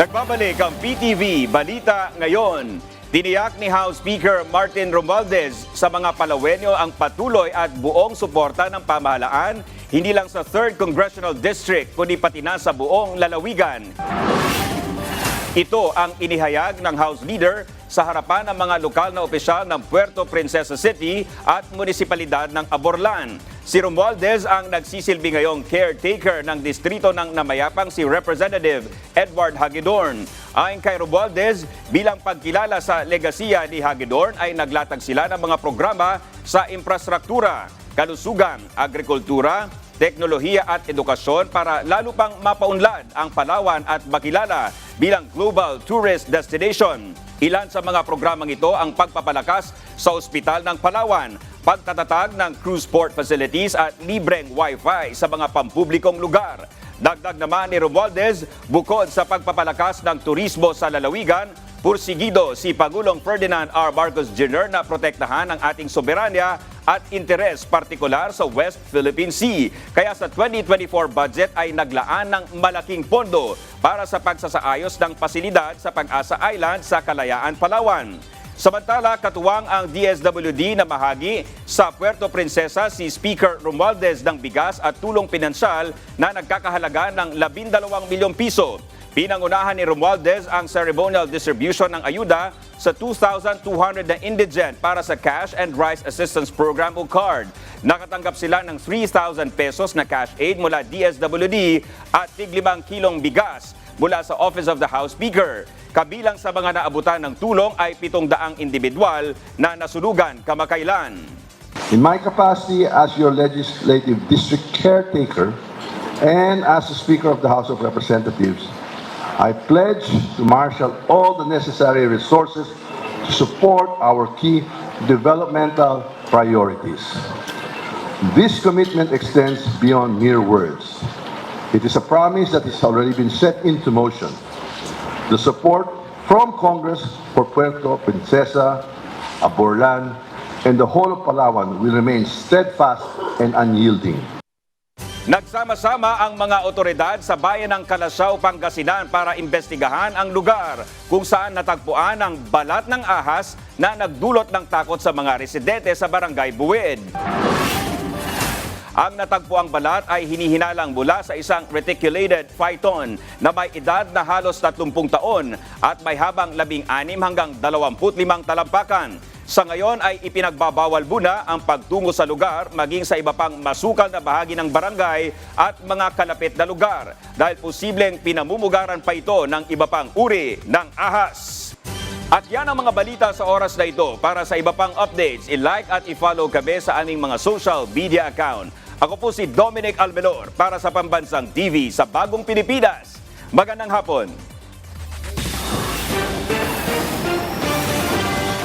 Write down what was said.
Nagbabalik ang PTV Balita Ngayon. Tiniyak ni House Speaker Martin Romualdez sa mga Palawenyo ang patuloy at buong suporta ng pamahalaan, hindi lang sa 3rd Congressional District, kundi pati na sa buong lalawigan. Ito ang inihayag ng House Leader sa harapan ng mga lokal na opisyal ng Puerto Princesa City at munisipalidad ng Aborlan. Si Romualdez ang nagsisilbi ngayong caretaker ng distrito ng namayapang si Representative Edward Hagedorn. Ayon kay Romualdez, bilang pagkilala sa legasiya ni Hagedorn ay naglatag sila ng mga programa sa infrastruktura, kalusugan, agrikultura, teknolohiya at edukasyon para lalo pang mapaunlad ang Palawan at makilala bilang global tourist destination. Ilan sa mga programang ito ang pagpapalakas sa ospital ng Palawan, pagtatatag ng cruise port facilities at libreng wifi sa mga pampublikong lugar. Dagdag naman ni Romualdez, bukod sa pagpapalakas ng turismo sa lalawigan, pursigido si Pagulong Ferdinand R. Marcos Jr. na protektahan ang ating soberanya at interes partikular sa West Philippine Sea. Kaya sa 2024 budget ay naglaan ng malaking pondo para sa pagsasaayos ng pasilidad sa Pag-asa Island sa Kalayaan, Palawan. Samantala, katuwang ang DSWD na mahagi sa Puerto Princesa si Speaker Romualdez ng bigas at tulong pinansyal na nagkakahalaga ng 12 milyong piso. Pinangunahan ni Romualdez ang ceremonial distribution ng ayuda sa 2,200 na indigent para sa Cash and Rice Assistance Program o CARD. Nakatanggap sila ng 3,000 pesos na cash aid mula DSWD at tig 5 kilong bigas mula sa Office of the House Speaker. Kabilang sa mga naabutan ng tulong ay 700 individual na nasunugan kamakailan. In my capacity as your legislative district caretaker and as the Speaker of the House of Representatives, I pledge to marshal all the necessary resources to support our key developmental priorities. This commitment extends beyond mere words. It is a promise that has already been set into motion. The support from Congress for Puerto Princesa, Aborlan, and the whole of Palawan will remain steadfast and unyielding. Nagsama-sama ang mga otoridad sa bayan ng Calasaw, Pangasinan para imbestigahan ang lugar kung saan natagpuan ang balat ng ahas na nagdulot ng takot sa mga residente sa barangay Buwid. Ang natagpuang balat ay hinihinalang mula sa isang reticulated phyton na may edad na halos 30 taon at may habang 16 hanggang 25 talampakan. Sa ngayon ay ipinagbabawal muna ang pagtungo sa lugar maging sa iba pang masukal na bahagi ng barangay at mga kalapit na lugar dahil posibleng pinamumugaran pa ito ng iba pang uri ng ahas. At yan ang mga balita sa oras na ito. Para sa iba pang updates, i-like at i-follow kami sa aming mga social media account. Ako po si Dominic Almelor para sa Pambansang TV sa Bagong Pilipinas. Magandang hapon.